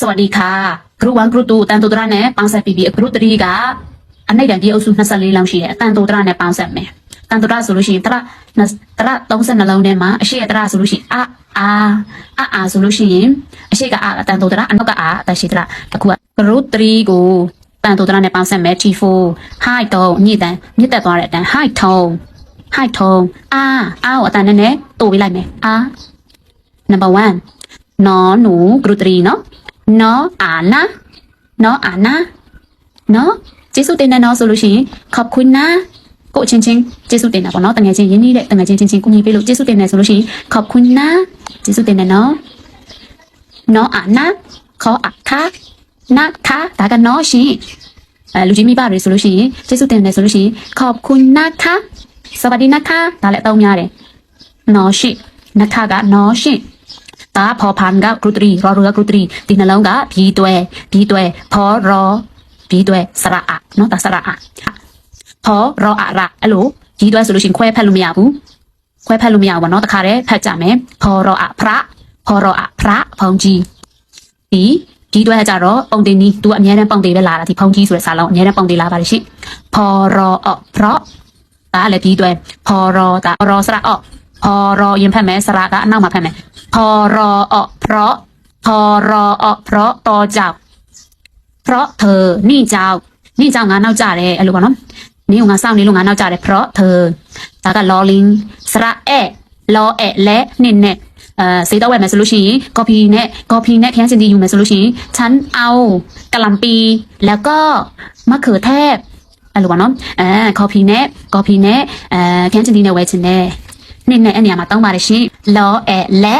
สวัสดีค่ะกรุ๊ป1กรุ๊ป2တန်တူတရနဲ့ပေါင်းဆက်ပြီးပြီးกรุ๊ป3ကအနိုင်တန်ပြေအုပ်စု24လောင်းရှိတယ်တန်တူတရနဲ့ပေါင်းဆက်မယ်တန်တူတရဆိုလို့ရှိရင်တရတရ32လုံးထဲမှာအရှိရတရဆိုလို့ရှိရင်အာအာအာအာဆိုလို့ရှိရင်အရှိကအာတန်တူတရအနောက်ကအာတရှိတရအခုကกรุ๊ป3ကိုတန်တူတရနဲ့ပေါင်းဆက်မယ် T4 high တော့ညစ်တန်ညစ်တက်သွားတဲ့အတန် high tone high tone အာအာကိုအတန်နဲ့နဲ့တိုးပေးလိုက်မယ်အာ number 1နော်หนูกรุ๊ป3เนาะ နော်အာနာနော်အာနာနော်ကျေးဇူးတင်တယ်နော်ဆိုလို့ရှိရင်ခပ်ခွန်းနာကိုအချင်းချင်းကျေးဇူးတင်တာပေါ့နော်တငယ်ချင်းရင်းနှီးတဲ့တငယ်ချင်းချင်းချင်းကုညီပေးလို့ကျေးဇူးတင်တယ်ဆိုလို့ရှိရင်ခပ်ခွန်းနာကျေးဇူးတင်တယ်နော်နော်အာနာခေါ်အခါနာခါဒါကနော်ရှင်အဲလူကြီးမိဘတွေဆိုလို့ရှိရင်ကျေးဇူးတင်တယ်ဆိုလို့ရှိရင်ခပ်ခွန်းနာခါစဝဒီနာခါဒါလည်းအသုံးများတယ်နော်ရှိနာခါကနော်ရှင် တာဖော်ဖန်ကဂရုတရီရောရကဂရုတရီဒီနှလုံးကဘီတွဲဘီတွဲဖော်ရောဘီတွဲစရအနော်ဒါစရအဖော်ရောအရအဲ့လိုဘီတွဲဆိုလို့ရှိရင်ခွဲဖက်လို့မရဘူးခွဲဖက်လို့မရဘူးဗောနော်တခါတည်းဖတ်ကြမယ်ဖော်ရောအဖရဖော်ရောအဖရဖုန်ကြီးဒီဒီတွဲကြတော့ပုံတင်နီးသူအများနဲ့ပုံတင်ပဲလာတာဒီဖုန်ကြီးဆိုတဲ့စာလုံးအများနဲ့ပုံတင်လာပါလိမ့်ရှင်ဖော်ရောအဖရဒါလည်းဒီတွဲဖော်ရောဒါရောစရအဖော်ရောရင်ဖတ်မယ်စရကအနောက်မှာဖတ်မယ် พอรออเพราะ พอรออเพราะต่อจาก เพราะเธอ นี่เจ้า นี่เจ้างานเอาจ่าเลยอะไรวะเนาะนี่งานเศร้านี่ลงงานเอาจ่าเลยเพราะเธอตาก็นลอลิงสระแอะลอแอและเน่นเน่ซีต้าแวนมามสลูชีก็พีเน่ก็พีเน่แค่สินดีอยู่แมสลูชีฉันเอากะหล่ำปี แล้วก็มะเขือเทศอะไรวะเนาะอ่าคอพีเน่ก็พีเน่แค่สินดีเนเวชแน่เน่นแน่อันเนี้ยมาต้องมาเลยชิลอแอและ